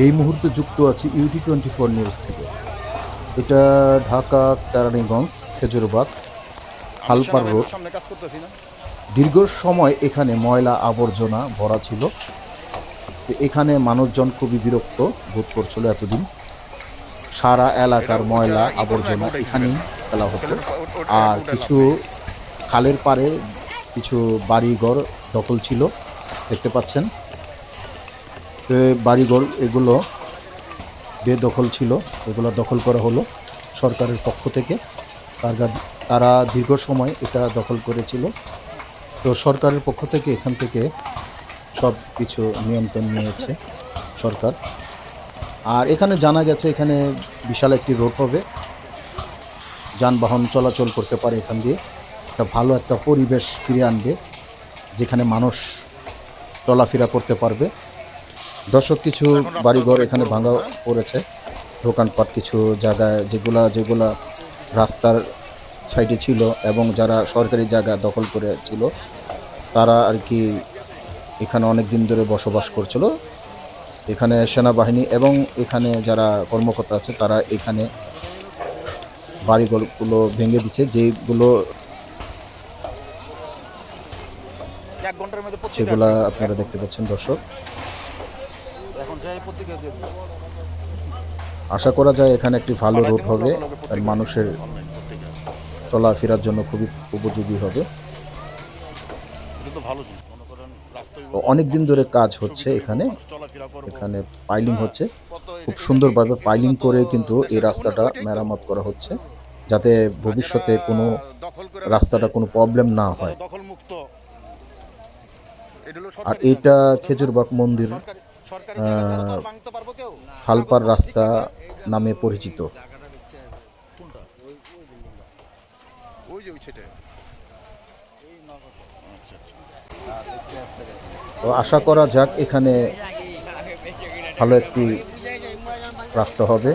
এই মুহূর্তে যুক্ত আছি ইউটি টোয়েন্টি ফোর নিউজ থেকে। এটা ঢাকা কেরানীগঞ্জ খেজুরবাগ হালপার রোড দীর্ঘ সময় এখানে ময়লা আবর্জনা ভরা ছিল। এখানে মানুষজন খুবই বিরক্ত বোধ করছিল এতদিন। সারা এলাকার ময়লা আবর্জনা এখানেই ফেলা হতো। আর কিছু খালের পারে কিছু বাড়িঘর দখল ছিল দেখতে পাচ্ছেন। বাড়িঘর এগুলো বেদখল ছিল, এগুলো দখল করা হলো সরকারের পক্ষ থেকে। তার তারা দীর্ঘ সময় এটা দখল করেছিল। তো সরকারের পক্ষ থেকে এখান থেকে সব কিছু নিয়ন্ত্রণ নিয়েছে সরকার। আর এখানে জানা গেছে এখানে বিশাল একটি রোড হবে। যানবাহন চলাচল করতে পারে এখান দিয়ে। একটা ভালো একটা পরিবেশ ফিরে আনবে, যেখানে মানুষ চলাফেরা করতে পারবে। দর্শক কিছু বাড়িঘর এখানে ভাঙা পড়েছে। দোকানপাট কিছু জায়গায় যেগুলা যেগুলা রাস্তার সাইডে ছিল এবং যারা সরকারি জায়গা দখল করে ছিল তারা আর কি এখানে অনেক দিন ধরে বসবাস করছিল। এখানে সেনাবাহিনী এবং এখানে যারা কর্মকর্তা আছে তারা এখানে বাড়িঘরগুলো ভেঙে দিচ্ছে যেগুলো সেগুলা আপনারা দেখতে পাচ্ছেন দর্শক। এখন যাই পত্রিকা দিয়ে আশা করা যায় এখানে একটি ভালো রোড হবে আর মানুষের চলাফেরার জন্য খুবই উপযোগী হবে। অনেক দিন ধরে কাজ হচ্ছে এখানে। এখানে পাইলিং হচ্ছে। খুব সুন্দরভাবে পাইলিং করে কিন্তু এই রাস্তাটা মেরামত করা হচ্ছে যাতে ভবিষ্যতে কোনো রাস্তাটা কোনো প্রবলেম না হয়। আর এটা। খেজুরবাগ মন্দির খালপার রাস্তা নামে পরিচিত। কোনটা? ওই যে ওই ছেটে। আচ্ছা আচ্ছা তো আশা করা যাক এখানে ভালো একটি রাস্তা হবে।